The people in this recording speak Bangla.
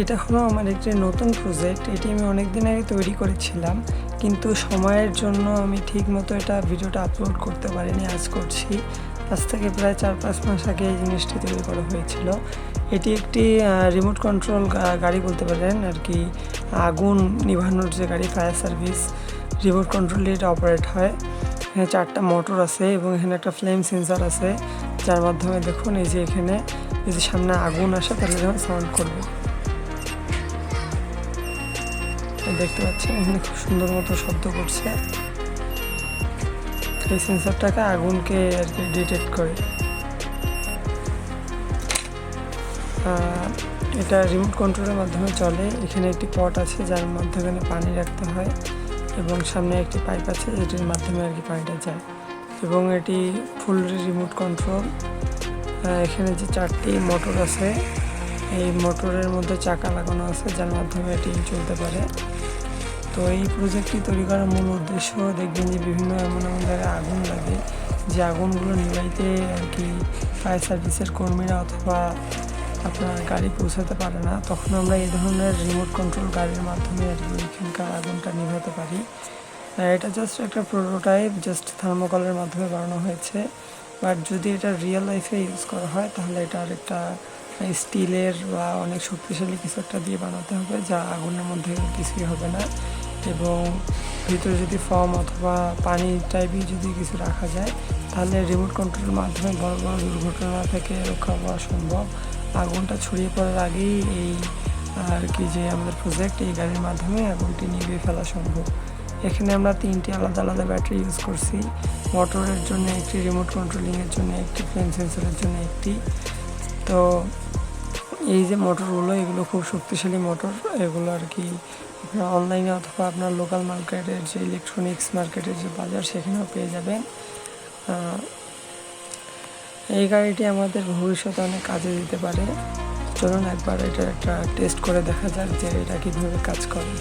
এটা হলো আমার একটি নতুন প্রজেক্ট এটি আমি অনেক দিন আগে তৈরি করেছিলাম, কিন্তু সময়ের জন্য আমি ঠিক মতো এটা ভিডিওটা আপলোড করতে পারিনি, আজ করছি। আজ থেকে প্রায় চার পাঁচ মাস আগে এই জিনিসটি তৈরি করা হয়েছিল। এটি একটি রিমোট কন্ট্রোল গাড়ি বলতে পারেন, আর কি, আগুন নিভানোর যে গাড়ি ফায়ার সার্ভিস রিমোট কন্ট্রোলে এটা অপারেট হয়। এখানে চারটা মোটর আছে এবং এখানে একটা ফ্লেম সেন্সর আছে, যার মাধ্যমে দেখুন এই যে এখানে যদি সামনে আগুন আসে, তাহলে যখন সাউন্ড করবে। দেখতে পাচ্ছেন, এখানে খুব সুন্দর মতো শব্দ করছে। এই সেন্সরটাকে আগুনকে আর কি ডিটেক্ট করে। এটা রিমোট কন্ট্রোলের মাধ্যমে চলে। এখানে একটি পট আছে, যার মাধ্যমে পানি রাখতে হয় এবং সামনে একটি পাইপ আছে, যেটির মাধ্যমে আর কি পানিটা যায়। এবং এটি ফুল রিমোট কন্ট্রোল। এখানে যে চারটি মোটর আছে এই মোটরের মধ্যে চাকা লাগানো আছে, যার মাধ্যমে এটি চলতে পারে। তো এই প্রজেক্টটি তৈরি করার মূল উদ্দেশ্য দেখবেন যে বিভিন্ন এমন এমন জায়গায় আগুন লাগে, যে আগুনগুলো নিভাইতে আর কি ফায়ার সার্ভিসের কর্মীরা অথবা আপনার গাড়ি পৌঁছাতে পারে না, তখন আমরা এই ধরনের রিমোট কন্ট্রোল গাড়ির মাধ্যমে আর কি ওইখানকার আগুনটা নিভাতে পারি। এটা জাস্ট একটা প্রোটোটাইপ জাস্ট থার্মোকলের মাধ্যমে বানানো হয়েছে। বাট যদি এটা রিয়েল লাইফে ইউজ করা হয়, তাহলে এটা আরেকটা স্টিলের বা অনেক শক্তিশালী কিছু একটা দিয়ে বানাতে হবে, যা আগুনের মধ্যে কিছুই হবে না। এবং ভিতরে যদি ফর্ম অথবা পানি টাইপই যদি কিছু রাখা যায়, তাহলে রিমোট কন্ট্রোলের মাধ্যমে বড় বড় দুর্ঘটনা থেকে রক্ষা পাওয়া সম্ভব। আগুনটা ছড়িয়ে পড়ার আগেই এই, আর কি যে আমাদের প্রজেক্ট এই গাড়ির মাধ্যমে আগুনটি নিভিয়ে ফেলা সম্ভব। এখানে আমরা তিনটি আলাদা আলাদা ব্যাটারি ইউজ করছি। মোটরের জন্য একটি রিমোট কন্ট্রোলিংয়ের জন্য একটি ফ্লেম সেন্সরের জন্য একটি। তো এই যে মোটরগুলো, এগুলো খুব শক্তিশালী মোটর। এগুলো আর কি আপনার অনলাইনে অথবা আপনার লোকাল মার্কেটের যে ইলেকট্রনিক্স মার্কেটের যে বাজার, সেখানেও পেয়ে যাবেন। এই গাড়িটি আমাদের ভবিষ্যতে অনেক কাজে দিতে পারে। চলুন একবার এটা একটা টেস্ট করে দেখা যাক যে এটা কীভাবে কাজ করে।